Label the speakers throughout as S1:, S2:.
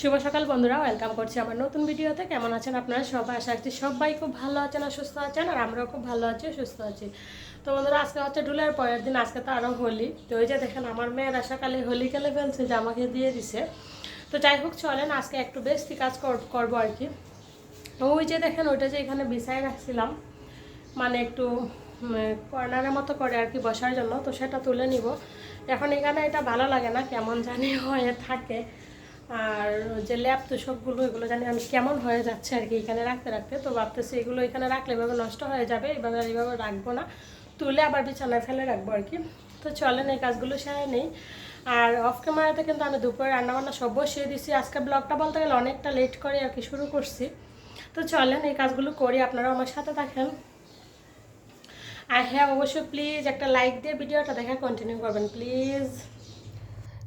S1: শুভ সকাল বন্ধুরা ওয়েলকাম করছি আমার নতুন ভিডিওতে। কেমন আছেন আপনারা সবাই? আশা রাখছি সবাই খুব ভালো আছেন আর সুস্থ আছেন, আর আমরাও খুব ভালো আছি, সুস্থ আছি। তো বন্ধুরা, আজকে হচ্ছে ডুলের পরের দিন, আজকে তো আরও হোলি। তো ওই যে দেখেন, আমার মেয়েরা সকালে হোলি খেলে ফেলছে, যে আমাকে দিয়ে দিছে। তো যাই হোক, চলেন, আজকে একটু বেশি কাজ কর- করব আর কি। ওই যে দেখেন, ওইটা যে এখানে বিছায় রাখছিলাম মানে একটু কর্নারের মতো করে আর কি বসার জন্য, তো সেটা তুলে নিব। এখন এখানে এটা ভালো লাগে না, কেমন জানি হয়ে, থাকে। আর যে ল্যাপ তো সবগুলো, এগুলো জানি আমি কেমন হয়ে যাচ্ছে আর কি এখানে রাখতে রাখতে। তো ভাবতেছি এগুলো এখানে রাখলে এভাবে নষ্ট হয়ে যাবে এইভাবে আর এইভাবে রাখব না। তুলে আবার বিছানায় ফেলে রাখব আর কি। তো চলেন, এই কাজগুলো সেরে নেই। আর অফ ক্যামেরাতে কিন্তু আমি দুপুরে রান্নাবান্না সব বসিয়ে দিছি। আজকে ব্লগটা বলতে গেলে অনেকটা লেট করে আর কি শুরু করছি। তো চলেন, এই কাজগুলো করি আপনারা আমার সাথে থাকেন। আর হ্যাঁ অবশ্যই প্লিজ একটা লাইক দিয়ে ভিডিওটা দেখা কন্টিনিউ করবেন। প্লিজ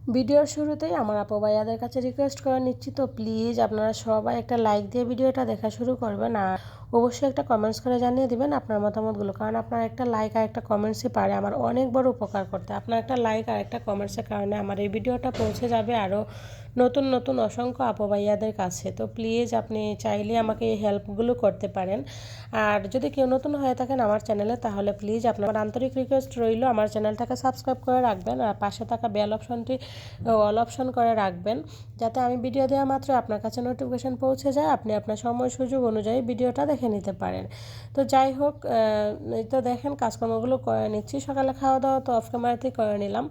S1: ভিডিওর শুরুতেই আমার আপু ভাইয়াদের কাছে রিকোয়েস্ট করা নিচ্ছি তো প্লিজ আপনারা সবাই একটা লাইক দিয়ে ভিডিওটা দেখা শুরু করবেন আর অবশ্যই একটা কমেন্টস করে জানিয়ে দেবেন আপনার মতামতগুলো। কারণ আপনার একটা লাইক আর একটা কমেন্টসই পারে আমার অনেক বড় উপকার করতে। আপনার একটা লাইক আর একটা কমেন্টসের কারণে আমার এই ভিডিওটা পৌঁছে যাবে আরও নতুন নতুন অসংখ্য আপু ভাইয়াদের কাছে। তো প্লিজ আপনি চাইলে আমাকে এই হেল্পগুলো করতে পারেন। আর যদি কেউ নতুন হয়ে থাকেন আমার চ্যানেলে তাহলে প্লিজ আপনার আন্তরিক রিকোয়েস্ট রইল। আমার চ্যানেলটাকে সাবস্ক্রাইব করে রাখবেন আর পাশে থাকা বেল অপশনটি অল অপশন করে রাখবেন। যাতে আমি ভিডিও দেওয়া মাত্র আপনার কাছে নোটিফিকেশন পৌঁছে যায়, আপনি আপনার সময় সুযোগ অনুযায়ী ভিডিওটা দেখে নিতে পারেন। তো যাই হোক তো দেখেন, কাজকর্মগুলো করে নিচ্ছি। সকালে খাওয়া দাওয়া তো অফ ক্যামেরাতেই করে নিলাম।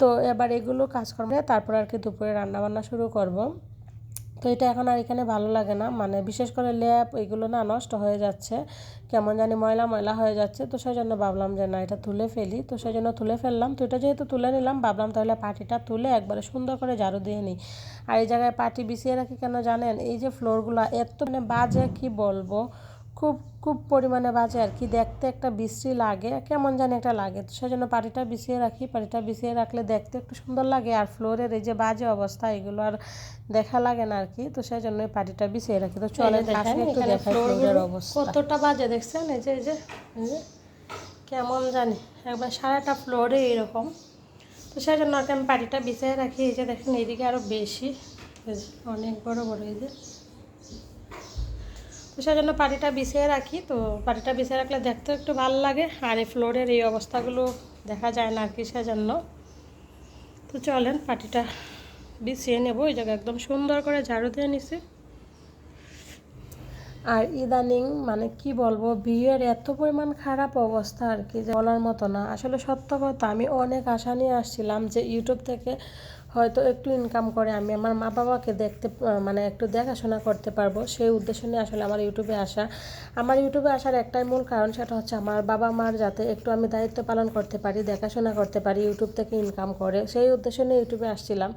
S1: তো এবার এগুলো কাজকর্ম তারপর আর কি দুপুরে রান্নাবান্না শুরু করব। তো এটা এখন আর এখানে ভালো লাগে না। মানে বিশেষ করে ল্যাপ এগুলো না নষ্ট হয়ে যাচ্ছে। কেমন জানি ময়লা ময়লা হয়ে যাচ্ছে। তো সেই জন্য ভাবলাম যে না, এটা তুলে ফেলি। তো সেই জন্য তুলে ফেললাম। তো এটা যেহেতু তুলে নিলাম, ভাবলাম তাহলে পাটিটা তুলে একবারে সুন্দর করে ঝাড়ু দিয়ে নিই। আর এই জায়গায় পাটি বিছিয়ে রাখি কেন জানেন? এই যে ফ্লোরগুলো এত মানে বাজে, কি বলব? খুব খুব পরিমাণে বাজে আর কি। দেখতে একটা বিশ্রী লাগে কেমন জানি একটা লাগে। তো সেজন্য পাটিটা বিছিয়ে রাখি। পাটিটা বিছিয়ে রাখলে দেখতে একটু সুন্দর লাগে আর ফ্লোরের এই যে বাজে অবস্থা এগুলো আর দেখা লাগে না আর কি। তো সেই জন্য পাটিটা বিছিয়ে রাখি। তো চলে কাছে একটু দেখাই ফ্লোরের অবস্থা। কতটা বাজে দেখছেন? এই যে এই যে কেমন জানি। একবার সারাটা ফ্লোরে এরকম। তো সেই জন্য আর কি আমি পাটিটা বিছিয়ে রাখি। এই যে দেখেন এইদিকে আরও বেশি। অনেক বড় বড় এই যে। তো সেই জন্য পাটিটা বিছিয়ে রাখি। তো পাটিটা বিছিয়ে রাখলে দেখতে একটু ভালো লাগে। আর এই ফ্লোরের এই অবস্থাগুলো দেখা যায় না আর কি সেজন্য। তো চলেন পাটিটা বিছিয়ে নেব। ওই জায়গায় একদম সুন্দর করে ঝাড়ু দিয়ে নিছি। আর ইদানিং মানে কি বলব, বিয়ের এত পরিমাণ খারাপ অবস্থা আর কি বলার মতো না। আসলে সত্য কথা, আমি অনেক আশা নিয়ে আসছিলাম যে ইউটিউব থেকে হয়তো একটু ইনকাম করে, আমি আমার মা বাবাকে দেখতে মানে একটু দেখাশোনা করতে পারব। সেই উদ্দেশ্য নিয়ে আসলে আমার ইউটিউবে আসা। আমার ইউটিউবে আসার একটাই মূল কারণ সেটা হচ্ছে আমার বাবা মার যাতে একটু আমি দায়িত্ব পালন করতে পারি, দেখাশোনা করতে পারি ইউটিউব থেকে ইনকাম করে। সেই উদ্দেশ্য নিয়ে ইউটিউবে আসছিলাম।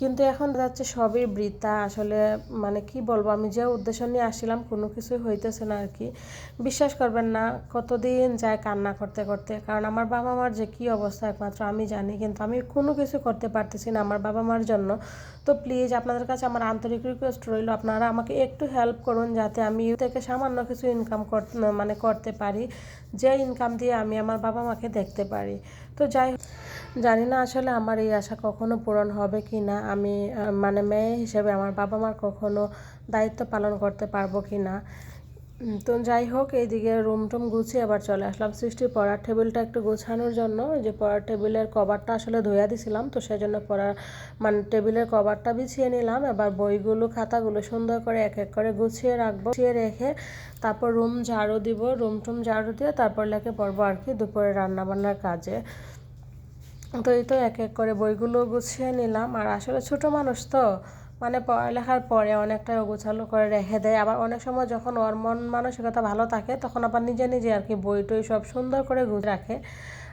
S1: কিন্তু এখন যাচ্ছে সবই বৃথা। আসলে মানে কি বলব, আমি যে উদ্দেশ্য নিয়ে আসছিলাম কোনো কিছুই হইতেছে না আর কি। বিশ্বাস করবেন না, কতদিন যায় কান্না করতে করতে। কারণ আমার বাবা মার যে কী অবস্থা একমাত্র আমি জানি, কিন্তু আমি কোনো কিছু করতে পারতেছি না। আমার বাবা মার জন্য। তো প্লিজ আপনাদের কাছে আমার আন্তরিক রিকোয়েস্ট রইল, আপনারা আমাকে একটু হেল্প করুন যাতে আমি থেকে সামান্য কিছু ইনকাম মানে করতে পারি, যে ইনকাম দিয়ে আমি আমার বাবা মাকে দেখতে পারি। তো যাই জানি না আসলে আমার এই আশা কখনো পূরণ হবে কি না, আমি মানে মেয়ে হিসেবে আমার বাবা মার কখনো দায়িত্ব পালন করতে পারব কি না। তো যাই হোক, এইদিকে রুম টুম গুছিয়ে আবার চলে আসলাম। সৃষ্টির পড়ার টেবিলটা একটু গোছানোর জন্য। যে পড়ার টেবিলের কভারটা আসলে ধুইয়া দিছিলাম, তো সেই জন্য পড়ার মানে টেবিলের কভারটা বিছিয়ে নিলাম। এবার বইগুলো, খাতাগুলো সুন্দর করে এক এক করে গুছিয়ে রাখব, গুছিয়ে রেখে তারপর রুম ঝাড়ু দিব। রুম টুম ঝাড়ু দিয়ে তারপর লেগে পড়ব আর কি দুপুরে রান্নাবান্নার কাজে। তো এই তো এক এক করে বইগুলো গুছিয়ে নিলাম। আর আসলে ছোট মানুষ তো মানে পড়ালেখার পরে অনেকটা গোছালো করে রেখে দেয়। আবার অনেক সময় যখন ওর মন মানসিকতা ভালো থাকে, তখন আবার নিজে নিজে আর কি বই টই সব সুন্দর করে গুছ রাখে।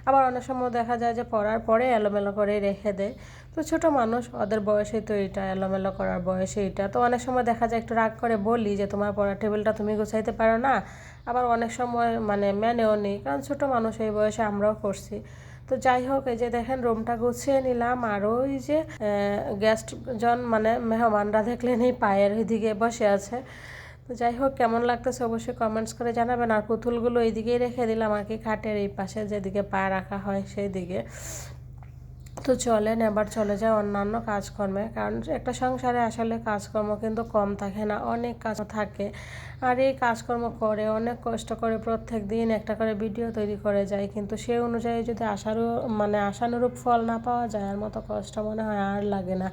S1: আবার অনেক সময় দেখা যায় যে পড়ার পরে এলোমেলো করে রেখে দেয়। তো ছোট মানুষ, ওদের বয়সেই তো এটা এলোমেলো করার বয়সে এইটা তো অনেক সময় দেখা যায় একটু রাগ করে বলি যে, তোমার পড়ার টেবিলটা তুমি গুছাইতে পারো না? আবার অনেক সময় মানে মেনেও নেই। কারণ ছোট মানুষ এই বয়সে আমরাও করছি। তো যাই হোক, এই যে দেখেন রুমটা গুছিয়ে নিলাম। আর ওই যে গেস্ট জন মানে মেহমানরা দেখলেন এই পায়ের ওইদিকে বসে আছে। তো যাই হোক, কেমন লাগতেছে অবশ্যই কমেন্টস করে জানাবেন। আর পুতুলগুলো এইদিকেই রেখে দিলাম। আর কি খাটের এই পাশে যেদিকে পা রাখা হয় সেই দিকে তো চলেন, এবার চলে যায় অন্যান্য কাজকর্মে। কারণ একটা সংসারে আসলে কাজকর্ম কিন্তু কম থাকে না, অনেক কাজ থাকে। আর এই কাজকর্ম করে, অনেক কষ্ট করে প্রত্যেক দিন একটা করে ভিডিও তৈরি করে যায় কিন্তু সে অনুযায়ী যদি আশারও মানে আশানুরূপ ফল না পাওয়া যায়, আর মতো কষ্ট মনে হয় আর লাগে না।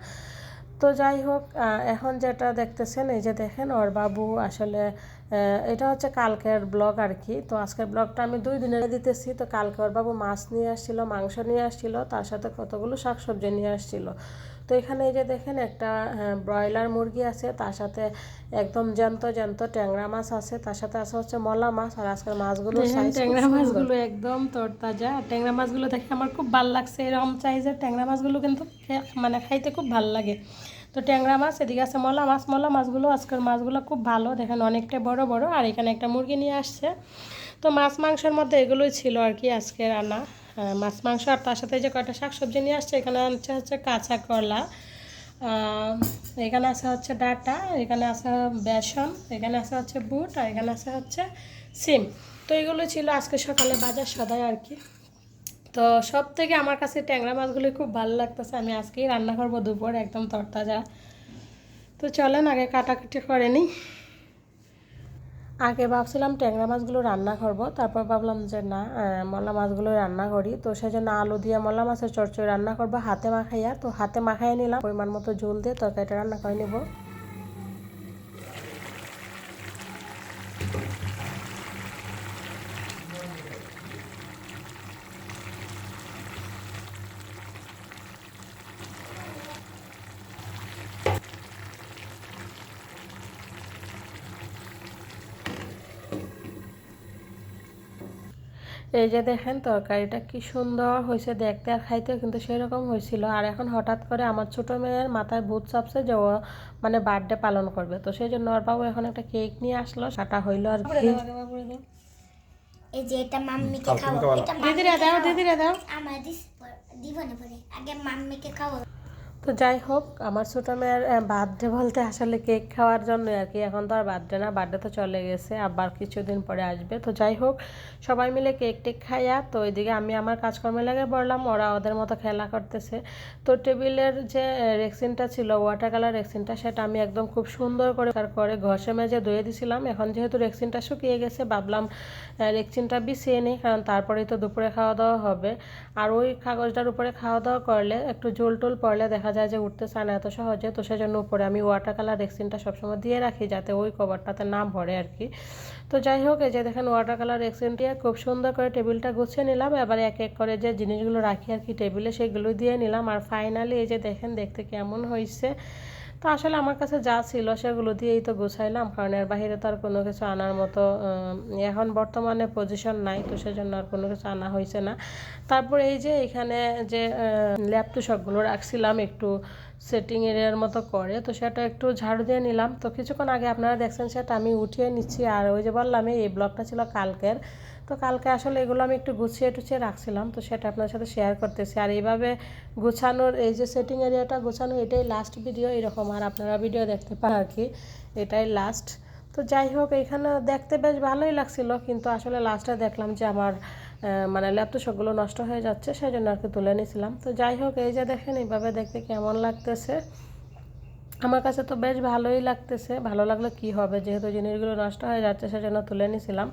S1: তো যাই হোক এখন যেটা দেখতেছেন, এই যে দেখেন ওর বাবু আসলে এটা হচ্ছে কালকের ব্লগ আর কি। তো আজকের ব্লগটা আমি দুই দিনের দিতেছি। তো কালকে ওর বাবু মাছ নিয়ে আসছিল, মাংস নিয়ে আসছিল, তার সাথে কতগুলো শাকসবজি নিয়ে আসছিল। তো এখানে এই যে দেখেন একটা ব্রয়লার মুরগি আছে তার সাথে একদম জ্যান্ত জ্যান্ত ট্যাংরা মাছ আছে তার সাথে আছে হচ্ছে মলা মাছ আর আজকের মাছগুলো ট্যাংরা মাছগুলো একদম তরতাজা। ট্যাংরা মাছগুলো দেখে আমার খুব ভালো লাগছে এরকম সাইজের ট্যাংরা মাছগুলো কিন্তু মানে খাইতে খুব ভালো লাগে। তো ট্যাংরা মাছ এদিকে আছে মলা মাছ মলা মাছগুলো আজকের মাছগুলো খুব ভালো দেখেন অনেকটা বড় বড়। আর এখানে একটা মুরগি নিয়ে আসছে। তো মাছ মাংসের মধ্যে এগুলোই ছিল আর কি আজকে রান্না। মাছ, মাংস আর তার সাথে যে কয়টা শাকসবজি নিয়ে আসছে, এখানে আছে হচ্ছে কাঁচা কলা এখানে আছে হচ্ছে ডাটা, এখানে আছে বেসন, এখানে আছে হচ্ছে বুট, আর এখানে আছে হচ্ছে সিম। তো এগুলো ছিল আজকে সকালে বাজার সদাই আর কি। তো সব থেকে আমার কাছে ট্যাংরা মাছগুলি খুব ভালো লাগতেছে, আমি আজকেই রান্না করব দুপুর একদম তরতাজা। তো চলেন আগে কাটাকুটি করে নিই। আগে ভাবছিলাম ট্যাংরা মাছগুলো রান্না করব, তারপর ভাবলাম যে না মলা মাছগুলো রান্না করি। তো সেই জন্য আলু দিয়ে মলা মাছের চচ্চড়ি রান্না করব, হাতে মাখাইয়া। তো হাতে মাখাইয়া নিলাম, পরিমাণ মতো জল দিয়ে তরকারিটা রান্না করে নেব। এই যে দেখেন তরকারিটা কি সুন্দর হয়েছে দেখতে আর খাইতেও কিন্তু সেরকম হয়েছিল। আর এখন হঠাৎ করে আমার ছোট মেয়ের মাথায় ভূত চাপছে যে ও মানে বার্থডে পালন করবে। তো সেই জন্য ওর বাবু এখন একটা কেক নিয়ে আসলো সেটা হইল আর কি।
S2: এই যে এটা মাম্মিকে খাওয়াবো।
S1: দিদিরা দাও দিদিরা দাও।
S2: আমার দিস দিব না পরে। আগে মাম্মিকে খাওয়াবো।
S1: তো যাই হোক, আমার ছোটো মেয়ের বার্থডে বলতে আসলে কেক খাওয়ার জন্য আর কি। এখন তো আর বার্থডে না, বার্থডে তো চলে গেছে, আবার কিছুদিন পরে আসবে। তো যাই হোক, সবাই মিলে কেক টেক খাইয়া, তো ওইদিকে আমি আমার কাজকর্মে লেগে পড়লাম ওরা ওদের মতো খেলা করতেছে। তো টেবিলের যে রেক্সিনটা ছিল ওয়াটার কালার রেক্সিনটা, সেটা আমি একদম খুব সুন্দর করে তারপরে ঘষে মেজে ধুয়ে দিছিলাম। এখন যেহেতু রেক্সিনটা শুকিয়ে গেছে, ভাবলাম রেক্সিনটা বিছিয়ে নিই, কারণ তারপরেই তো দুপুরে খাওয়া দাওয়া হবে। আর ওই কাগজটার উপরে খাওয়া দাওয়া করলে, একটু জোল টোল পড়লে দেখা যায় যে উঠতে চায় না এত সহজে, তো সেজন্য উপরে আমি ওয়াটার কালার রেক্সিনটা সবসময় দিয়ে রাখি যাতে ওই কভারটাতে না ভরে আর কি। তো যাই হোক, এই যে দেখেন ওয়াটার কালার রেক্সিন দিয়ে খুব সুন্দর করে টেবিলটা গুছিয়ে নিলাম। এবার এক এক করে যে জিনিসগুলো রাখি আর কি টেবিলে সেগুলো দিয়ে নিলাম। আর ফাইনালি এই যে দেখেন, দেখতে কেমন হয়েছে তো আসলে আমার কাছে যা ছিল সেগুলো দিয়েই তো গুছাইলাম, কারণ এর বাইরে তো আর কোনো কিছু আনার মতো এখন বর্তমানে পজিশন নাই, তো সেজন্য আর কোনো কিছু আনা হয়েছে না। তারপর এই যে এখানে যে ল্যাপটপগুলো রাখছিলাম একটু সেটিং এরিয়ার মতো করে, তো সেটা একটু ঝাড়ু দিয়ে নিলাম। তো কিছুক্ষণ আগে আপনারা দেখছেন সেটা আমি উঠিয়ে নিচ্ছি, আর ওই যে বললাম, এই ব্লগটা ছিল কালকের। তো কালকে আসলে এগুলো আমি একটু গুছিয়ে টুছিয়ে রাখছিলাম, তো সেটা আপনার সাথে শেয়ার করতেছি। আর এইভাবে গুছানোর, এই যে সেটিং এরিয়াটা গোছানো, এটাই লাস্ট ভিডিও এরকম। আর আপনারা ভিডিও দেখতে পান আর কি, এটাই লাস্ট তো যাই হোক, এখানে দেখতে বেশ ভালোই লাগছিল, কিন্তু আসলে লাস্টে দেখলাম যে আমার মানে ল্যাপটপ সবগুলো নষ্ট হয়ে যাচ্ছে সেই জন্য আর কি তুলে নিয়েছিলাম তো যাই হোক, এই যে দেখেন, এইভাবে দেখতে কেমন লাগতেছে। আমার কাছে তো বেশ ভালোই লাগতেছে, ভালো লাগলে কি হবে, যেহেতু জিনিসগুলো নষ্ট হয়ে যাচ্ছে, সেজন্য তুলে নিয়েছিলাম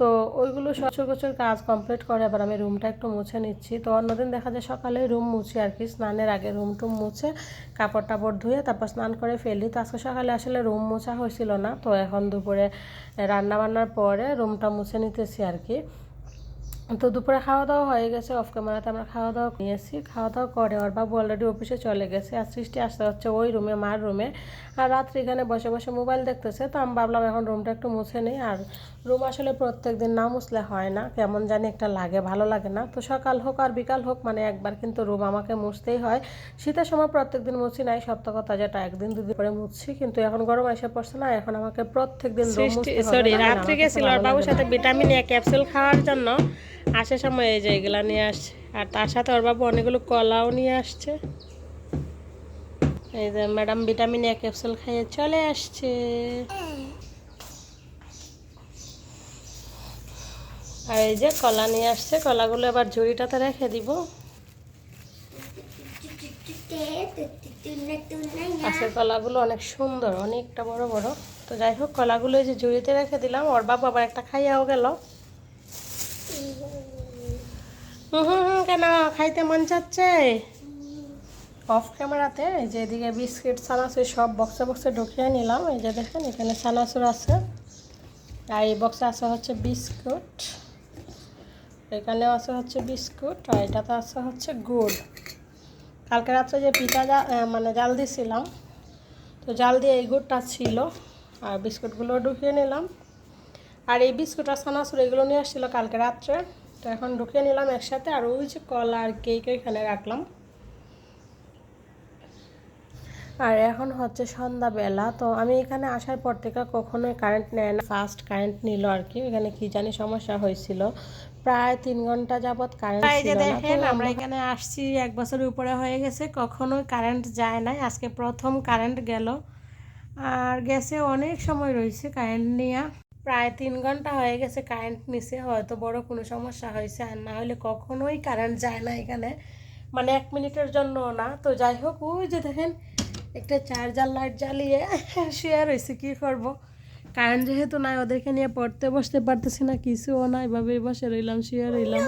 S1: তো ওইগুলো সচর গোচর কাজ কমপ্লিট করে, আবার আমি রুমটা একটু মুছে নিচ্ছি। তো অন্যদিন দেখা যায় সকালে রুম মুছি আর কি, স্নানের আগে রুম টুম মুছে কাপড় টাপড় ধুয়ে তারপর স্নান করে ফেলি। তো আজকে সকালে আসলে রুম মোছা হয়েছিল না, তো এখন দুপুরে রান্না বান্নার পরে রুমটা মুছে নিতেছি আর কি। তো দুপুরে খাওয়া দাওয়া হয়ে গেছে অফ ক্যামেরাতে আমরা খাওয়া দাওয়া নিয়েছি খাওয়া দাওয়া করে ওর বাবু অলরেডি অফিসে চলে গেছে আর সৃষ্টি আসতে হচ্ছে ওই রুমে মার রুমে আর রাত্রি এখানে বসে বসে মোবাইল দেখতেছে তো আমি ভাবলাম এখন রুমটা একটু মুছে নিই। আর রুম আসলে প্রত্যেক দিন না মুছলে হয় না কেমন জানি একটা লাগে ভালো লাগে না। তো সকাল হোক আর বিকাল হোক মানে একবার কিন্তু রুম আমাকে মুছতেই হয়। শীতের সময় প্রত্যেক দিন মুছি নাই সপ্তাহ কথা যেটা একদিন দুদিন করে মুছছি কিন্তু এখন গরম এসে পড়ছে না এখন আমাকে প্রত্যেক দিন রুম
S3: সরি রাত্রে গেছিল বাবুর সাথে ভিটামিন এ ক্যাপসুল খাওয়ার জন্য। আসার সময় এই যে নিয়ে আসছে। আর তার সাথে ওর বাবু অনেকগুলো কলাও নিয়ে আসছে। এই যে ম্যাডাম ভিটামিন এ ক্যাপসুল খাইয়ে চলে আসছে। আর এই যে কলা নিয়ে আসছে, কলাগুলো আবার ঝুড়িটাতে রেখে দিব।
S2: রে তুই তুই নাই না
S1: আজকে কলাগুলো অনেক সুন্দর, অনেকটা বড় বড়। তো যাই হোক, কলাগুলো এই যে ঝুড়িতে রেখে দিলাম। ওর বাবা আবার একটা খাইয়াও গেল। হুম কেন? খাইতে মন চাচ্ছে? অফ ক্যামেরাতে যেদিকে বিস্কিট, সানাসুর সব বক্সে বক্সে ঢুকিয়ে নিলাম। এই যে দেখেন, এখানে সানাসুর আছে। আর এই বক্সে আছে হচ্ছে বিস্কুট। এখানেও আছে হচ্ছে বিস্কুট, আর এটাতে আছে হচ্ছে গুড়। কালকে রাত্রে যে পিঠা মানে জাল দিছিলাম, তো জাল দিয়ে এই গুড়টা ছিল, আর বিস্কুটগুলো ঢুকিয়ে নিলাম। আর এই বিস্কুট আর সানাসুর এগুলো নিয়ে আসছিল কালকে রাত্রে। তো এখন ঢুকিয়ে নিলাম একসাথে আর ওই যে কলা আর কেক এখানে রাখলাম। আর এখন হচ্ছে সন্ধ্যাবেলা তো আমি এখানে আসার পর থেকে কখনোই কারেন্ট নেয় না। ফার্স্ট কারেন্ট নিল আর কি এখানে কি জানি সমস্যা হয়েছিল। প্রায় তিন ঘণ্টা যাবত কারেন্ট ছিল না।
S3: দেখেন আমরা এখানে আসছি এক বছরের উপরে হয়ে গেছে কখনোই কারেন্ট যায় নাই। আজকে প্রথম কারেন্ট গেল। আর গেছে অনেক সময় রয়েছে কারেন্ট নিয়ে। প্রায় তিন ঘণ্টা হয়ে গেছে কারেন্ট নিচে, হয়তো বড় কোনো সমস্যা হয়েছে আর না হলে কখনোই কারেন্ট যায় না এখানে। মানে এক মিনিটের জন্য না। তো যাই হোক, ওই যে দেখেন, একটা চার্জার লাইট জ্বালিয়ে শেয়ার হয়েছে কী করব? কারেন্ট যেহেতু নাই, ওদেরকে নিয়ে পড়তে বসতে পারতেছি না, কিছুও না এভাবে বসে রইলাম শেয়ার রইলাম।